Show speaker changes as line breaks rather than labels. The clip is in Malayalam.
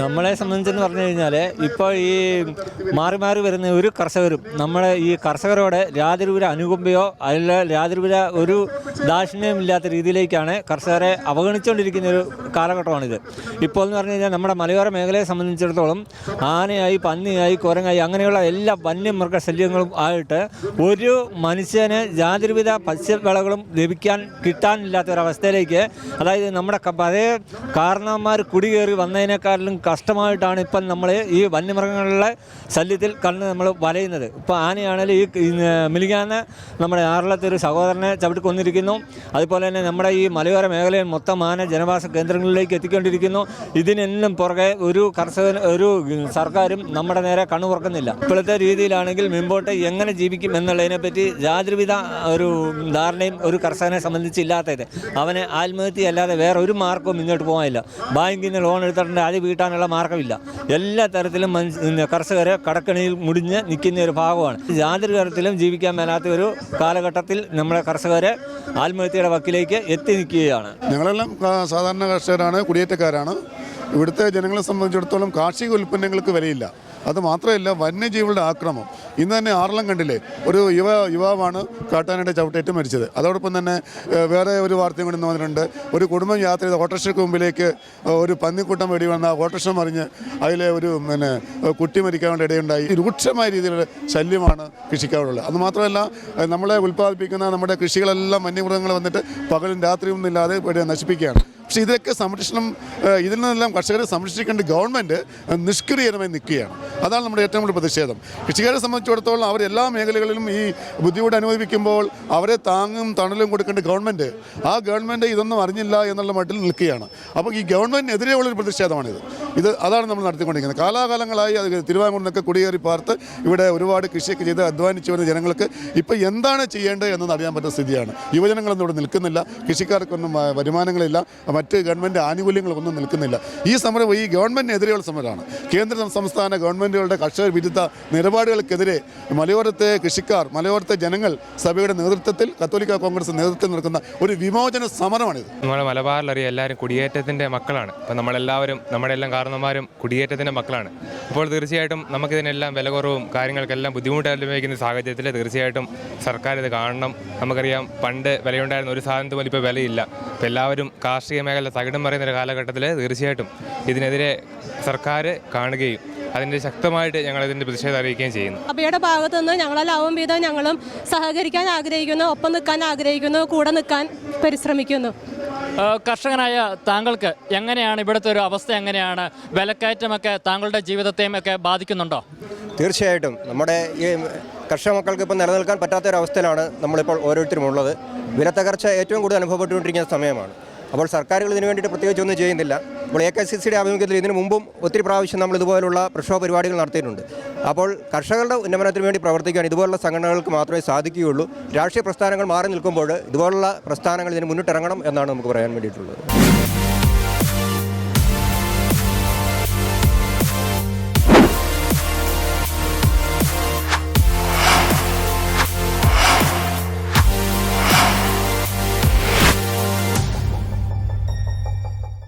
നമ്മളെ സംബന്ധിച്ചെന്ന് പറഞ്ഞു കഴിഞ്ഞാൽ ഇപ്പോൾ ഈ മാറി മാറി വരുന്ന ഒരു കർഷകരും നമ്മളെ ഈ കർഷകരോട് യാതൊരുവിധ അനുകമ്പയോ അല്ല യാതൊരുവിധ ഒരു ദാക്ഷിണ്യവും ഇല്ലാത്ത രീതിയിലേക്കാണ് കർഷകരെ അവഗണിച്ചുകൊണ്ടിരിക്കുന്ന ഒരു കാലഘട്ടമാണിത്. ഇപ്പോൾ എന്ന് പറഞ്ഞു കഴിഞ്ഞാൽ നമ്മുടെ മലയോര മേഖലയെ സംബന്ധിച്ചിടത്തോളം ആനയായി പന്നിയായി കുരങ്ങായി അങ്ങനെയുള്ള എല്ലാ വന്യമൃഗ ശല്യങ്ങളും ആയിട്ട് ഒരു മനുഷ്യന് യാതൊരുവിധ പച്ചവിളകളും ലഭിക്കാൻ കിട്ടാനില്ലാത്ത ഒരവസ്ഥയിലേക്ക് അതായത് നമ്മുടെ പഴയ കാരണവന്മാർ കുടികയറി വന്നതിനേക്കാളും കഷ്ടമായിട്ടാണ് ഇപ്പം നമ്മൾ ഈ വന്യമൃഗങ്ങളുടെ ശല്യത്തിൽ കണ്ണ് നമ്മൾ വലയുന്നത്. ഇപ്പോൾ ആനയാണെങ്കിലും ഈ മിലിങ്ങാന്ന് നമ്മുടെ ആറളത്തെ ഒരു സഹോദരനെ ചവിട്ടി കൊന്നിരിക്കുന്നു. അതുപോലെ തന്നെ നമ്മുടെ ഈ മലയോര മേഖലയിൽ മൊത്തം ആന ജനവാസ കേന്ദ്രങ്ങളിലേക്ക് എത്തിക്കൊണ്ടിരിക്കുന്നു. ഇതിനെന്നും പുറകെ ഒരു കർഷകൻ ഒരു സർക്കാരും നമ്മുടെ നേരെ കണ്ണു തുറക്കുന്നില്ല. ഇപ്പോഴത്തെ രീതിയിലാണെങ്കിൽ മുമ്പോട്ട് എങ്ങനെ ജീവിക്കും എന്നുള്ളതിനെപ്പറ്റി യാതൊരുവിധ ഒരു ധാരണയും ഒരു കർഷകനെ സംബന്ധിച്ച് അവനെ ആത്മഹത്യ അല്ലാതെ വേറെ ഒരു മാർഗവും മുന്നോട്ട് പോകാനില്ല. ബാങ്കിൽ നിന്ന് ലോൺ എടുത്തിട്ടുണ്ട് അത് വീട്ടാനുള്ള മാർഗമില്ല എല്ലാ തരത്തിലും കർഷകരെ കടക്കണിയിൽ മുടിഞ്ഞ് നിൽക്കുന്ന ഒരു ഭാഗമാണ്. യാതൊരു തരത്തിലും ജീവിക്കാൻ മേലാത്ത ഒരു കാലഘട്ടത്തിൽ നമ്മുടെ കർഷകരെ ആത്മഹത്യയുടെ വക്കിലേക്ക് എത്തി നിൽക്കുകയാണ്.
ഞങ്ങളെല്ലാം സാധാരണ കർഷകരാണ് കുടിയേറ്റക്കാരാണ്. ഇവിടുത്തെ ജനങ്ങളെ സംബന്ധിച്ചിടത്തോളം കാർഷിക ഉൽപ്പന്നങ്ങൾക്ക് വിലയില്ല. അത് മാത്രമല്ല വന്യജീവികളുടെ ആക്രമം. ഇന്ന് തന്നെ ആറളം കണ്ടില്ലേ? ഒരു യുവ യുവാവാണ് കാട്ടാനയുടെ ചവിട്ടേറ്റ് മരിച്ചത്. അതോടൊപ്പം തന്നെ വേറെ ഒരു വാർത്തയും കൂടി വന്നിട്ടുണ്ട്. ഒരു കുടുംബം യാത്ര ചെയ്ത ഓട്ടോറിക്ഷയ്ക്ക് മുമ്പിലേക്ക് ഒരു പന്നിക്കൂട്ടം വെടി വന്ന ഓട്ടോറിക്ഷ മറിഞ്ഞ് അതിലെ ഒരു പിന്നെ കുട്ടി മരിക്കാൻ വേണ്ടി ഇടയുണ്ടായി. രൂക്ഷമായ രീതിയിലുള്ള ശല്യമാണ് കൃഷിക്കാരുള്ളത് അത് മാത്രമല്ല നമ്മളെ ഉൽപ്പാദിപ്പിക്കുന്ന നമ്മുടെ കൃഷികളെല്ലാം വന്യമൃഗങ്ങൾ വന്നിട്ട് പകലും രാത്രിയൊന്നും ഇല്ലാതെ നശിപ്പിക്കുകയാണ്. പക്ഷേ ഇതൊക്കെ സംരക്ഷണം ഇതിൽ നിന്നെല്ലാം കർഷകരെ സംരക്ഷിക്കേണ്ട ഗവൺമെന്റ് നിഷ്ക്രിയമായി നിൽക്കുകയാണ്. അതാണ് നമ്മുടെ ഏറ്റവും വലിയ പ്രതിഷേധം. കൃഷിക്കാരെ സംബന്ധിച്ചിടത്തോളം അവർ എല്ലാ മേഖലകളിലും ഈ ബുദ്ധിമുട്ട് അനുഭവിക്കുമ്പോൾ അവരെ താങ്ങും തണലും കൊടുക്കേണ്ട ഗവൺമെന്റ് ആ ഗവൺമെന്റ് ഇതൊന്നും അറിഞ്ഞില്ല എന്നുള്ള മട്ടിൽ നിൽക്കുകയാണ്. അപ്പോൾ ഈ ഗവൺമെന്റിനെതിരെയുള്ളൊരു പ്രതിഷേധമാണിത്. ഇത് അതാണ് നമ്മൾ നടത്തിക്കൊണ്ടിരിക്കുന്നത്. കാലാകാലങ്ങളായി അത് തിരുവാങ്കൂർ നിന്നൊക്കെ കുടിയേറി പാർത്ത് ഇവിടെ ഒരുപാട് കൃഷിയൊക്കെ ചെയ്ത് അധ്വാനിച്ചു വരുന്ന ജനങ്ങൾക്ക് ഇപ്പോൾ എന്താണ് ചെയ്യേണ്ടത് എന്നത് അറിയാൻ പറ്റുന്ന സ്ഥിതിയാണ്. യുവജനങ്ങളൊന്നും ഇവിടെ നിൽക്കുന്നില്ല. കൃഷിക്കാർക്കൊന്നും വരുമാനങ്ങളില്ല. മറ്റ് ഗവൺമെന്റ് ആനുകൂല്യങ്ങളൊന്നും നിൽക്കുന്നില്ല. ഈ സമരം ഈ ഗവൺമെന്റിനെതിരെയുള്ള സമരമാണ്. കേന്ദ്ര സംസ്ഥാന ഗവൺമെന്റുകളുടെ കർഷക വിരുദ്ധ നിലപാടുകൾക്കെതിരെ മലയോരത്തെ കൃഷിക്കാർ മലയോരത്തെ ജനങ്ങൾ സഭയുടെ നേതൃത്വത്തിൽ കത്തോലിക്ക കോൺഗ്രസ് നേതൃത്വത്തിൽ നടക്കുന്ന ഒരു വിമോചന സമരമാണിത്.
നമ്മുടെ മലബാറിലറിയാം എല്ലാവരും കുടിയേറ്റത്തിന്റെ മക്കളാണ്. ഇപ്പം നമ്മളെല്ലാവരും നമ്മുടെ എല്ലാം കാരണന്മാരും കുടിയേറ്റത്തിന്റെ മക്കളാണ്. അപ്പോൾ തീർച്ചയായിട്ടും നമുക്കിതിനെല്ലാം വില കുറവും കാര്യങ്ങൾക്കെല്ലാം ബുദ്ധിമുട്ട് അനുഭവിക്കുന്ന സാഹചര്യത്തിൽ തീർച്ചയായിട്ടും സർക്കാർ ഇത് കാണണം. നമുക്കറിയാം പണ്ട് വിലയുണ്ടായിരുന്ന ഒരു സാധനത്തിന് പോലും ഇപ്പോൾ വിലയില്ല. അപ്പോൾ എല്ലാവരും കാർഷിക മേഖല തകിടം പറയുന്ന ഒരു കാലഘട്ടത്തിൽ തീർച്ചയായിട്ടും ഇതിനെതിരെ സർക്കാർ കാണുകയും അതിന്റെ ശക്തമായിട്ട് ഞങ്ങൾ ഇതിന്റെ പ്രതിഷേധം അറിയിക്കുകയും ചെയ്യുന്നു.
സഭയുടെ ഭാഗത്തു നിന്ന് ഞങ്ങളെല്ലാവും വീതം ഞങ്ങളും സഹകരിക്കാൻ ആഗ്രഹിക്കുന്നു ഒപ്പം നിൽക്കാൻ ആഗ്രഹിക്കുന്നു കൂടെ നിൽക്കാൻ പരിശ്രമിക്കുന്നു.
കർഷകനായ താങ്കൾക്ക് എങ്ങനെയാണ് ഇവിടുത്തെ ഒരു അവസ്ഥ എങ്ങനെയാണ്? വിലക്കയറ്റമൊക്കെ താങ്കളുടെ ജീവിതത്തെയും ഒക്കെ ബാധിക്കുന്നുണ്ടോ?
തീർച്ചയായിട്ടും. നമ്മുടെ ഈ കർഷക മക്കൾക്ക് ഇപ്പം നിലനിൽക്കാൻ പറ്റാത്തൊരവസ്ഥയിലാണ് നമ്മളിപ്പോൾ ഓരോരുത്തരും ഉള്ളത്. വിലത്തകർച്ച ഏറ്റവും കൂടുതൽ അനുഭവപ്പെട്ടുകൊണ്ടിരിക്കുന്ന സമയമാണ്. അപ്പോൾ സർക്കാരുകൾ ഇതിനു വേണ്ടിയിട്ട് പ്രത്യേകിച്ച് ഒന്നും ചെയ്യുന്നില്ല. അപ്പോൾ എ കെ സി സിയുടെ ആഭിമുഖ്യത്തിൽ ഇതിനു മുമ്പും ഒത്തിരി പ്രാവശ്യം നമ്മൾ ഇതുപോലുള്ള പ്രക്ഷോഭ പരിപാടികൾ നടത്തിയിട്ടുണ്ട്. അപ്പോൾ കർഷകരുടെ ഉന്നമനത്തിന് വേണ്ടി പ്രവർത്തിക്കാൻ ഇതുപോലുള്ള സംഘടനകൾക്ക് മാത്രമേ സാധിക്കുകയുള്ളൂ. രാഷ്ട്രീയ പ്രസ്ഥാനങ്ങൾ മാറി നിൽക്കുമ്പോൾ ഇതുപോലുള്ള പ്രസ്ഥാനങ്ങൾ ഇതിന് മുന്നിട്ടിറങ്ങണം എന്നാണ് നമുക്ക് പറയാൻ വേണ്ടിയിട്ടുള്ളത്.